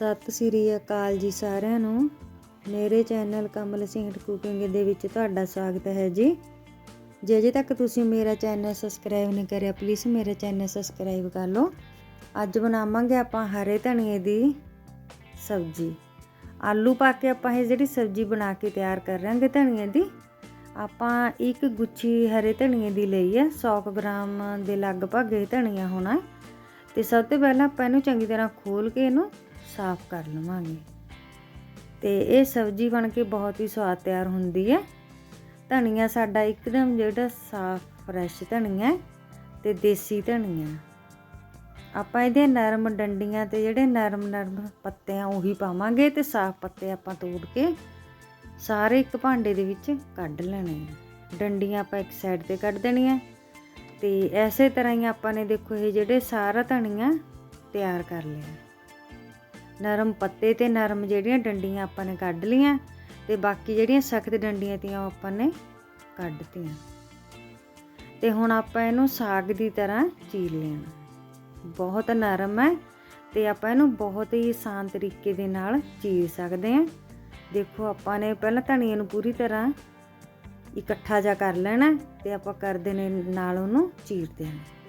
ਸਤਿ ਸ੍ਰੀ ਅਕਾਲ ਜੀ ਸਾਰਿਆਂ ਨੂੰ। ਮੇਰੇ ਚੈਨਲ ਕਮਲ ਸਿੰਘ ਕੁਕਿੰਗ ਦੇ ਵਿੱਚ ਤੁਹਾਡਾ ਸਵਾਗਤ ਹੈ ਜੀ। ਜੇ ਅਜੇ ਤੱਕ ਤੁਸੀਂ ਮੇਰਾ ਚੈਨਲ ਸਬਸਕ੍ਰਾਈਬ ਨਹੀਂ ਕਰਿਆ ਪਲੀਜ਼ ਮੇਰਾ ਚੈਨਲ ਸਬਸਕ੍ਰਾਈਬ ਕਰ ਲਓ। ਅੱਜ ਬਣਾਵਾਂਗੇ ਆਪਾਂ ਹਰੇ ਧਨੀਏ ਦੀ ਸਬਜ਼ੀ। ਆਲੂ ਪਾ ਕੇ ਆਪਾਂ ਇਹ ਜਿਹੜੀ ਸਬਜ਼ੀ ਬਣਾ ਕੇ ਤਿਆਰ ਕਰ ਰਾਂਗੇ ਧਨੀਏ ਦੀ, ਆਪਾਂ ਇੱਕ ਗੁੱਛੀ ਹਰੇ ਧਨੀਏ ਦੀ ਲਈ ਹੈ 100 ਕੁ ਗ੍ਰਾਮ ਦੇ ਲਗਭਗ ਇਹ ਧਨੀਆ ਹੋਣਾ ਹੈ। ਤੇ ਸਭ ਤੋਂ ਪਹਿਲਾਂ ਆਪਾਂ ਇਹਨੂੰ ਚੰਗੀ ਤਰ੍ਹਾਂ ਖੋਲ ਕੇ ਇਹਨੂੰ ਸਾਫ਼ ਕਰ ਲਵਾਂਗੇ। ਤੇ ਇਹ ਸਬਜ਼ੀ ਬਣ ਕੇ ਬਹੁਤ ਹੀ ਸਵਾਦ ਤਿਆਰ ਹੁੰਦੀ ਹੈ। ਧਨੀਆ ਸਾਡਾ ਇੱਕਦਮ ਜਿਹੜਾ ਸਾਫ਼, ਫਰੈਸ਼ ਧਨੀਆ ਹੈ ਤੇ ਦੇਸੀ ਧਨੀਆ। ਆਪਾਂ ਇਹਦੇ ਨਰਮ ਡੰਡੀਆਂ ਤੇ ਜਿਹੜੇ ਨਰਮ ਨਰਮ ਪੱਤੇ ਆ ਉਹੀ ਪਾਵਾਂਗੇ ਤੇ ਸਾਫ਼ ਪੱਤੇ ਆਪਾਂ ਤੋੜ ਕੇ ਸਾਰੇ ਇੱਕ ਭਾਂਡੇ ਦੇ ਵਿੱਚ ਕੱਢ ਲੈਣੇ ਆ। ਡੰਡੀਆਂ ਆਪਾਂ ਇੱਕ ਸਾਈਡ ਤੇ ਕੱਢ ਦੇਣੀਆਂ। ਤੇ ਐਸੇ ਤਰ੍ਹਾਂ ਹੀ ਆਪਾਂ ਨੇ ਦੇਖੋ ਇਹ ਜਿਹੜੇ ਸਾਰਾ ਧਨੀਆ ਤਿਆਰ ਕਰ ਲਿਆ। ਨਰਮ ਪੱਤੇ ਤੇ ਨਰਮ ਜਿਹੜੀਆਂ ਡੰਡੀਆਂ ਆਪਾਂ ਨੇ ਕੱਢ ਲੀਆਂ ਤੇ ਬਾਕੀ ਜਿਹੜੀਆਂ ਸਖਤ ਡੰਡੀਆਂ ਤੀਆਂ ਉਹ ਆਪਾਂ ਨੇ ਕੱਢਤੀਆਂ ਤੇ ਹੁਣ ਆਪਾਂ ਇਹਨੂੰ ਸਾਗ ਦੀ ਤਰ੍ਹਾਂ ਚੀਰ ਲੈਣਾ ਬਹੁਤ ਨਰਮ ਹੈ ਤੇ ਆਪਾਂ ਇਹਨੂੰ ਬਹੁਤ ਹੀ ਆਸਾਨ ਤਰੀਕੇ ਦੇ ਨਾਲ ਚੀਰ ਸਕਦੇ ਹਾਂ। ਦੇਖੋ ਆਪਾਂ ਨੇ ਪਹਿਲਾਂ ਧਨੀਏ ਨੂੰ ਪੂਰੀ ਤਰ੍ਹਾਂ ਇਕੱਠਾ ਜਾ ਕਰ ਲੈਣਾ ਤੇ ਆਪਾਂ ਕਰਦੇ ਨੇ ਨਾਲ ਉਹਨੂੰ ਚੀਰ ਦੇਣਾ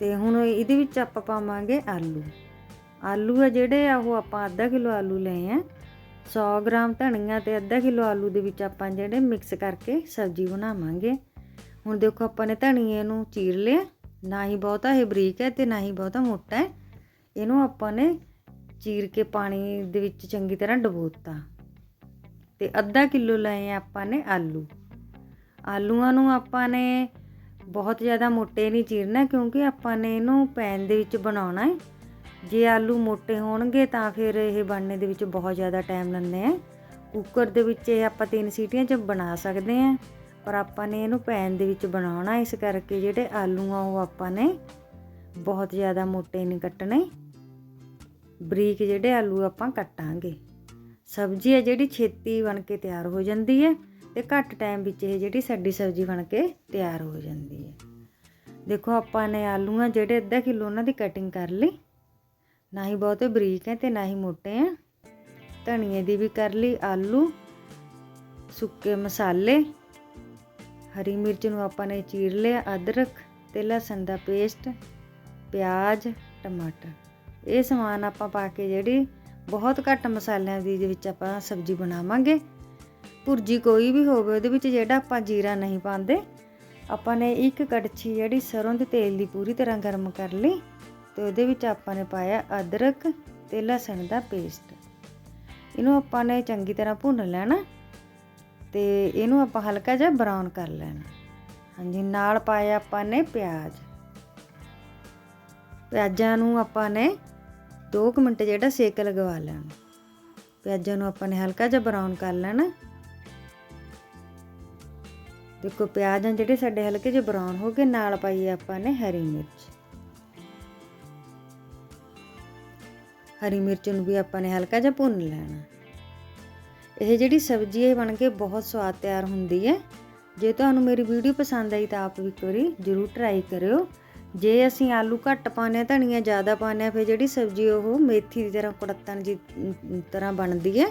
ਤੇ ਹੁਣ ਇਹਦੇ ਵਿੱਚ ਆਪਾਂ ਪਾਵਾਂਗੇ ਆਲੂ। ਆਲੂ ਆ ਜਿਹੜੇ ਆ, ਉਹ ਆਪਾਂ ਅੱਧਾ ਕਿਲੋ ਆਲੂ ਲਏ ਆ। 100 ਗ੍ਰਾਮ ਧਨੀਆ ਤੇ ਅੱਧਾ ਕਿਲੋ ਆਲੂ ਦੇ ਵਿੱਚ ਆਪਾਂ ਜਿਹੜੇ ਮਿਕਸ ਕਰਕੇ ਸਬਜ਼ੀ ਬਣਾਵਾਂਗੇ। ਹੁਣ ਦੇਖੋ ਆਪਾਂ ਨੇ ਧਨੀਏ ਨੂੰ ਚੀਰ ਲਿਆ। ਨਾ ਹੀ ਬਹੁਤਾ ਇਹ ਬਰੀਕ ਹੈ ਤੇ ਨਾ ਹੀ ਬਹੁਤਾ ਮੋਟਾ ਹੈ। ਇਹਨੂੰ ਆਪਾਂ ਨੇ ਚੀਰ ਕੇ ਪਾਣੀ ਦੇ ਵਿੱਚ ਚੰਗੀ ਤਰ੍ਹਾਂ ਡਬੋਤਾ। ਤੇ ਅੱਧਾ ਕਿਲੋ ਲਏ ਆਪਾਂ ਨੇ ਆਲੂ। ਆਲੂਆਂ ਨੂੰ ਆਪਾਂ ਨੇ ਬਹੁਤ ਜ਼ਿਆਦਾ ਮੋਟੇ ਨਹੀਂ ਚੀਰਨਾ, ਕਿਉਂਕਿ ਆਪਾਂ ਨੇ ਇਹਨੂੰ ਪੈਨ ਦੇ ਵਿੱਚ ਬਣਾਉਣਾ ਹੈ। ਜੇ ਆਲੂ ਮੋਟੇ ਹੋਣਗੇ ਤਾਂ ਫਿਰ ਇਹ ਬਣਨੇ ਦੇ ਵਿੱਚ ਬਹੁਤ ਜ਼ਿਆਦਾ ਟਾਈਮ ਲੈਂਦੇ ਆ। ਕੁੱਕਰ ਦੇ ਵਿੱਚ ਇਹ ਆਪਾਂ ਤਿੰਨ ਸੀਟੀਆਂ 'ਚ ਬਣਾ ਸਕਦੇ ਆ, ਪਰ ਆਪਾਂ ਨੇ ਇਹਨੂੰ ਪੈਨ ਦੇ ਵਿੱਚ ਬਣਾਉਣਾ ਇਸ ਕਰਕੇ ਜਿਹੜੇ ਆਲੂ ਆ ਉਹ ਆਪਾਂ ਨੇ ਬਹੁਤ ਜ਼ਿਆਦਾ ਮੋਟੇ ਨਹੀਂ ਕੱਟਣੇ। ਬਰੀਕ ਜਿਹੜੇ ਆਲੂ ਆਪਾਂ ਕੱਟਾਂਗੇ। ਸਬਜ਼ੀ ਹੈ ਜਿਹੜੀ ਛੇਤੀ ਬਣ ਕੇ ਤਿਆਰ ਹੋ ਜਾਂਦੀ ਹੈ। ਤੇ ਘੱਟ ਟਾਈਮ ਵਿੱਚ ਇਹ ਜਿਹੜੀ ਸਾਡੀ ਸਬਜ਼ੀ ਬਣ ਕੇ ਤਿਆਰ ਹੋ ਜਾਂਦੀ ਹੈ। ਦੇਖੋ, ਆਪਾਂ ਨੇ ਆਲੂਆਂ ਜਿਹੜੇ ਅੱਧਾ ਕਿਲੋ ਉਹਨਾਂ ਦੀ ਕਟਿੰਗ ਕਰ ਲਈ। ਨਾ ਹੀ ਬਹੁਤੇ ਬਰੀਕ ਹੈ ਤੇ ਨਾ ਹੀ ਮੋਟੇ ਹੈ। ਧਨੀਏ ਦੀ ਵੀ ਕਰ ਲਈ, ਆਲੂ, ਸੁੱਕੇ ਮਸਾਲੇ, ਹਰੀ ਮਿਰਚ ਨੂੰ ਆਪਾਂ ਨੇ ਚੀਰ ਲਿਆ, ਅਦਰਕ ਤੇ ਲਸਣ ਦਾ ਪੇਸਟ ਪਿਆਜ਼, ਟਮਾਟਰ। ਇਹ ਸਮਾਨ ਆਪਾਂ ਪਾ ਕੇ ਜਿਹੜੀ ਬਹੁਤ ਘੱਟ ਮਸਾਲਿਆਂ ਦੀ ਦੇ ਵਿੱਚ ਆਪਾਂ ਸਬਜ਼ੀ ਬਣਾਵਾਂਗੇ। ਭੁਰਜੀ ਕੋਈ ਵੀ ਹੋਵੇ, ਉਹਦੇ ਵਿੱਚ ਜਿਹੜਾ ਆਪਾਂ ਜੀਰਾ ਨਹੀਂ ਪਾਉਂਦੇ, ਆਪਾਂ ਨੇ ਇੱਕ ਕੜਛੀ ਜਿਹੜੀ ਸਰੋਂ ਦੇ ਤੇਲ ਦੀ ਪੂਰੀ ਤਰ੍ਹਾਂ ਗਰਮ ਕਰ ਲਈ ਤੇ ਉਹਦੇ ਵਿੱਚ ਆਪਾਂ ਨੇ ਪਾਇਆ ਅਦਰਕ ਤੇ ਲਸਣ ਦਾ ਪੇਸਟ। ਇਹਨੂੰ ਆਪਾਂ ਨੇ ਚੰਗੀ ਤਰ੍ਹਾਂ ਭੁੰਨ ਲੈਣਾ ਤੇ ਇਹਨੂੰ ਆਪਾਂ ਹਲਕਾ ਜਿਹਾ ਬਰਾਊਨ ਕਰ ਲੈਣਾ। ਹਾਂਜੀ, ਨਾਲ ਪਾਇਆ ਆਪਾਂ ਨੇ ਪਿਆਜ਼। ਪਿਆਜ਼ਾਂ ਨੂੰ ਆਪਾਂ ਨੇ 2 ਮਿੰਟ ਜਿਹੜਾ ਸੇਕ ਲਗਵਾ ਲੈਣਾ। ਪਿਆਜ਼ਾਂ ਨੂੰ ਆਪਾਂ ਨੇ ਹਲਕਾ ਜਿਹਾ ਬਰਾਊਨ ਕਰ ਲੈਣਾ ਦੇਖੋ ਪਿਆਜ਼ ਆ ਜਿਹੜੇ ਸਾਡੇ ਹਲਕੇ ਜਿਹੇ ਬਰਾਊਨ ਹੋ ਗਏ ਨਾਲ ਪਾਈਏ ਆਪਾਂ ਨੇ ਹਰੀ ਮਿਰਚ। ਹਰੀ ਮਿਰਚ ਨੂੰ ਵੀ ਆਪਾਂ ਨੇ ਹਲਕਾ ਜਿਹਾ ਭੁੰਨ ਲੈਣਾ। ਇਹ ਜਿਹੜੀ ਸਬਜ਼ੀ ਹੈ ਬਣ ਕੇ ਬਹੁਤ ਸਵਾਦ ਤਿਆਰ ਹੁੰਦੀ ਹੈ। ਜੇ ਤੁਹਾਨੂੰ ਮੇਰੀ ਵੀਡੀਓ ਪਸੰਦ ਆਈ ਤਾਂ ਆਪ ਵੀ ਇੱਕ ਵਾਰੀ ਜ਼ਰੂਰ ਟਰਾਈ ਕਰਿਓ। ਜੇ ਅਸੀਂ ਆਲੂ ਘੱਟ ਪਾਉਂਦੇ ਹਾਂ, ਧਨੀਆ ਜ਼ਿਆਦਾ ਪਾਉਂਦੇ ਹਾਂ, ਫਿਰ ਜਿਹੜੀ ਸਬਜ਼ੀ ਉਹ ਮੇਥੀ ਦੀ ਤਰ੍ਹਾਂ ਕੁੜੱਤਣ ਦੀ ਤਰ੍ਹਾਂ ਬਣਦੀ ਹੈ।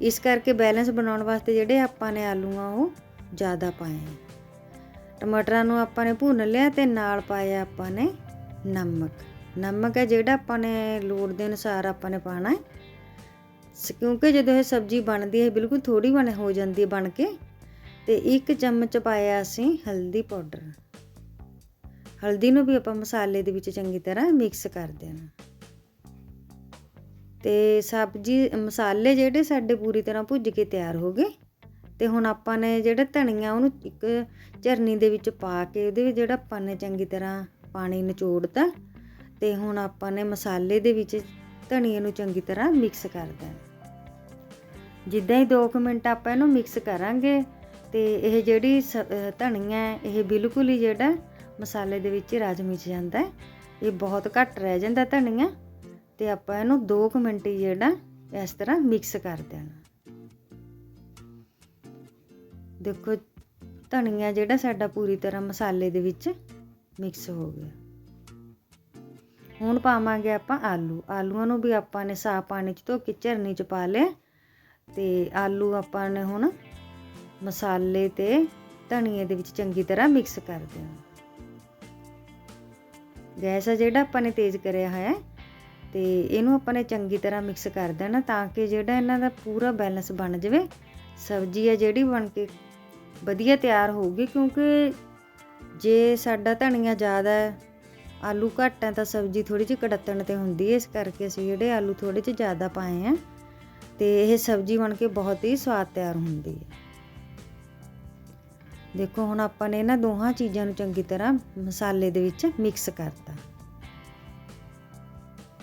ਇਸ ਕਰਕੇ ਬੈਲੈਂਸ ਬਣਾਉਣ ਵਾਸਤੇ ਜਿਹੜੇ ਆਪਾਂ ਨੇ ਆਲੂ ਆ ਉਹ ਜ਼ਿਆਦਾ ਪਾਏ ਟਮਾਟਰਾਂ ਨੂੰ ਆਪਾਂ ਨੇ ਭੁੰਨ ਲਿਆ ਤੇ ਨਾਲ ਪਾਇਆ ਆਪਾਂ ਨੇ ਨਮਕ। ਨਮਕ ਹੈ ਜਿਹੜਾ ਆਪਾਂ ਨੇ ਲੋੜ ਦੇ ਅਨੁਸਾਰ ਆਪਾਂ ਨੇ ਪਾਣਾ ਹੈ। ਕਿਉਂਕਿ ਜਦੋਂ ਇਹ ਸਬਜ਼ੀ ਬਣਦੀ ਹੈ ਬਿਲਕੁਲ ਥੋੜੀ ਬਣ, ਹੋ ਜਾਂਦੀ ਹੈ ਬਣ ਕੇ। ਤੇ ਇੱਕ ਚਮਚ ਪਾਇਆ ਅਸੀਂ ਹਲਦੀ ਪਾਊਡਰ। ਹਲਦੀ ਨੂੰ ਵੀ ਆਪਾਂ ਮਸਾਲੇ ਦੇ ਵਿੱਚ ਚੰਗੀ ਤਰ੍ਹਾਂ ਮਿਕਸ ਕਰ ਦੇਣਾ। ਤੇ ਸਬਜ਼ੀ, ਮਸਾਲੇ ਜਿਹੜੇ ਸਾਡੇ ਪੂਰੀ ਤਰ੍ਹਾਂ ਭੁੱਜ ਕੇ ਤਿਆਰ ਹੋ ਗਏ। ਤੇ ਹੁਣ ਆਪਾਂ ਨੇ ਜਿਹੜਾ ਧਨੀਆ ਉਹਨੂੰ ਇੱਕ ਝਰਨੀ ਦੇ ਵਿੱਚ ਪਾ ਕੇ ਉਹਦੇ ਵਿੱਚ ਜਿਹੜਾ ਆਪਾਂ ਨੇ ਚੰਗੀ ਤਰ੍ਹਾਂ ਪਾਣੀ ਨਿਚੋੜਤਾ ਤੇ ਹੁਣ ਆਪਾਂ ਨੇ ਮਸਾਲੇ ਦੇ ਵਿੱਚ ਧਨੀਏ ਨੂੰ ਚੰਗੀ ਤਰ੍ਹਾਂ ਮਿਕਸ ਕਰ ਦੇਣਾ। ਜਿੱਦਾਂ ਹੀ 2 ਮਿੰਟ ਆਪਾਂ ਇਹਨੂੰ ਮਿਕਸ ਕਰਾਂਗੇ ਤੇ ਇਹ ਜਿਹੜੀ ਧਨੀਆ ਇਹ ਬਿਲਕੁਲ ਹੀ ਜਿਹੜਾ ਮਸਾਲੇ ਦੇ ਵਿੱਚ ਰਜ ਮਿਚ ਜਾਂਦਾ ਇਹ ਬਹੁਤ ਘੱਟ ਰਹਿ ਜਾਂਦਾ ਧਨੀਆ ਤੇ ਆਪਾਂ ਇਹਨੂੰ 2 ਮਿੰਟ ਹੀ ਜਿਹੜਾ ਇਸ ਤਰ੍ਹਾਂ ਮਿਕਸ ਕਰ ਦੇਣਾ। ਦੇਖੋ, ਧਨੀਆ ਜਿਹੜਾ ਸਾਡਾ ਪੂਰੀ ਤਰ੍ਹਾਂ ਮਸਾਲੇ ਦੇ ਵਿੱਚ ਮਿਕਸ ਹੋ ਗਿਆ। ਹੁਣ ਪਾਵਾਂਗੇ ਆਪਾਂ ਆਲੂ। ਆਲੂਆਂ ਨੂੰ ਵੀ ਆਪਾਂ ਨੇ ਸਾਫ਼ ਪਾਣੀ 'ਚ ਧੋ ਕੇ ਝਰਨੀ 'ਚ ਪਾ ਲਿਆ ਤੇ ਆਲੂ ਆਪਾਂ ਨੇ ਹੁਣ ਮਸਾਲੇ ਤੇ ਧਨੀਏ ਦੇ ਵਿੱਚ ਚੰਗੀ ਤਰ੍ਹਾਂ ਮਿਕਸ ਕਰ ਦੇਣਾ। ਗੈਸ ਆ ਜਿਹੜਾ ਆਪਾਂ ਨੇ ਤੇਜ਼ ਕਰਿਆ ਹੋਇਆ ਹੈ, ਤੇ ਇਹਨੂੰ ਆਪਾਂ ਨੇ ਚੰਗੀ ਤਰ੍ਹਾਂ ਮਿਕਸ ਕਰ ਦੇਣਾ ਤਾਂ ਕਿ ਜਿਹੜਾ ਇਹਨਾਂ ਦਾ ਪੂਰਾ ਬੈਲੈਂਸ ਬਣ ਜਾਵੇ। ਸਬਜ਼ੀ ਆ ਜਿਹੜੀ ਬਣ ਕੇ ਵਧੀਆ ਤਿਆਰ ਹੋਊਗੀ ਕਿਉਂਕਿ ਜੇ ਸਾਡਾ ਧਨੀਆ ਜ਼ਿਆਦਾ ਹੈ, ਆਲੂ ਘੱਟ ਹੈ ਤਾਂ ਸਬਜ਼ੀ ਥੋੜੀ ਜਿਹੀ ਕੜੱਤਣ ਤੇ ਹੁੰਦੀ ਹੈ, ਇਸ ਕਰਕੇ ਅਸੀਂ ਜਿਹੜੇ ਆਲੂ ਥੋੜੇ ਜਿਹੇ ਜ਼ਿਆਦਾ ਪਾਏ ਆ ਤੇ ਇਹ ਸਬਜ਼ੀ ਬਣ ਕੇ ਬਹੁਤ ਹੀ ਸਵਾਦ ਤਿਆਰ ਹੁੰਦੀ ਹੈ। ਦੇਖੋ ਹੁਣ ਆਪਾਂ ਨੇ ਇਹਨਾਂ ਦੋਹਾਂ ਚੀਜ਼ਾਂ ਨੂੰ ਚੰਗੀ ਤਰ੍ਹਾਂ ਮਸਾਲੇ ਦੇ ਵਿੱਚ ਮਿਕਸ ਕਰਤਾ।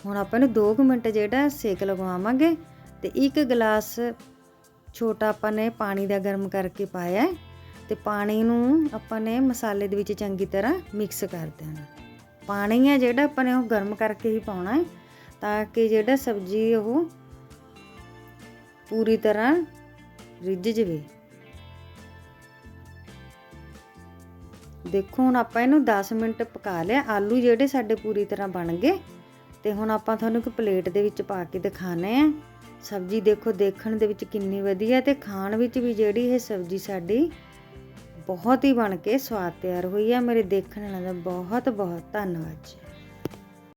ਹੁਣ ਆਪਾਂ ਨੂੰ 2 ਮਿੰਟ ਜਿਹੜਾ ਸੇਕ ਲਗਵਾਵਾਂਗੇ ਤੇ ਇੱਕ ਗਲਾਸ ਛੋਟਾ ਆਪਾਂ ਨੇ ਪਾਣੀ ਦਾ ਗਰਮ ਕਰਕੇ ਪਾਇਆ ਹੈ। ਤੇ ਪਾਣੀ ਨੂੰ ਆਪਾਂ ਨੇ ਮਸਾਲੇ ਦੇ ਵਿੱਚ ਚੰਗੀ ਤਰ੍ਹਾਂ ਮਿਕਸ ਕਰ ਦੇਣਾ। ਪਾਣੀ ਹੈ ਜਿਹੜਾ ਆਪਾਂ ਨੇ ਉਹ ਗਰਮ ਕਰਕੇ ਹੀ ਪਾਉਣਾ ਹੈ, ਤਾਂ ਕਿ ਜਿਹੜਾ ਸਬਜ਼ੀ ਉਹ ਪੂਰੀ ਤਰ੍ਹਾਂ ਰਿੱਝ ਜਵੇ। ਦੇਖੋ, ਹੁਣ ਆਪਾਂ ਇਹਨੂੰ 10 ਮਿੰਟ ਪਕਾ ਲਿਆ। ਆਲੂ ਜਿਹੜੇ ਸਾਡੇ ਪੂਰੀ ਤਰ੍ਹਾਂ ਬਣ ਗਏ, ਤੇ ਹੁਣ ਆਪਾਂ ਤੁਹਾਨੂੰ ਇੱਕ ਪਲੇਟ ਦੇ ਵਿੱਚ ਪਾ ਕੇ ਦਿਖਾਣੇ ਆ। ਸਬਜ਼ੀ ਦੇਖੋ, ਦੇਖਣ ਦੇ ਵਿੱਚ ਕਿੰਨੀ ਵਧੀਆ ਤੇ ਖਾਣ ਵਿੱਚ ਵੀ ਜਿਹੜੀ ਇਹ ਸਬਜ਼ੀ ਸਾਡੀ ਬਹੁਤ ਹੀ ਬਣ ਕੇ ਸਵਾਦ ਤਿਆਰ ਹੋਈ ਹੈ। ਮੇਰੇ ਦੇਖਣ ਵਾਲਿਆਂ ਦਾ ਬਹੁਤ ਬਹੁਤ ਧੰਨਵਾਦ ਜੀ।